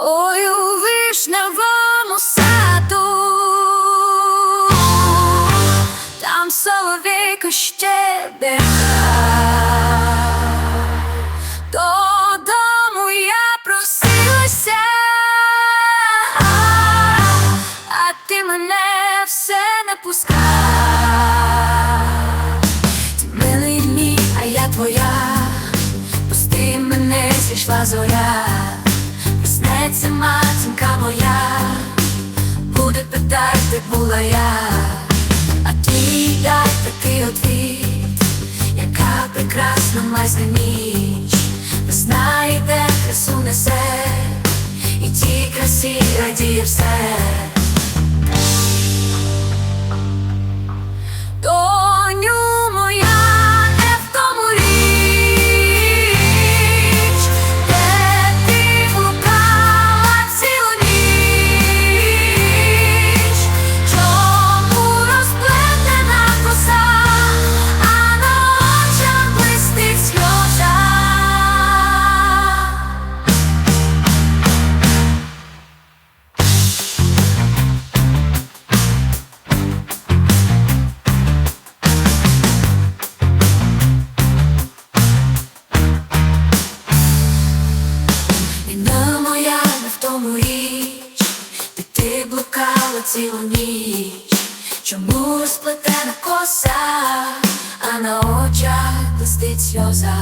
Ой, у вишневому саду, там соловейко щебе. Додому я просилася, а ти мене все не пускав. Ти милий мій, а я твоя, пусти мене, зійшла зоря, Проснеться матінка моя, буде питати, де була я, а ти дай такий отвіт, яка прекрасна майсна ніч, весна йде, красу несе, і тій красі радіє все. Цілу ніч, чому розплетена коса, а на очах блистить сльоза.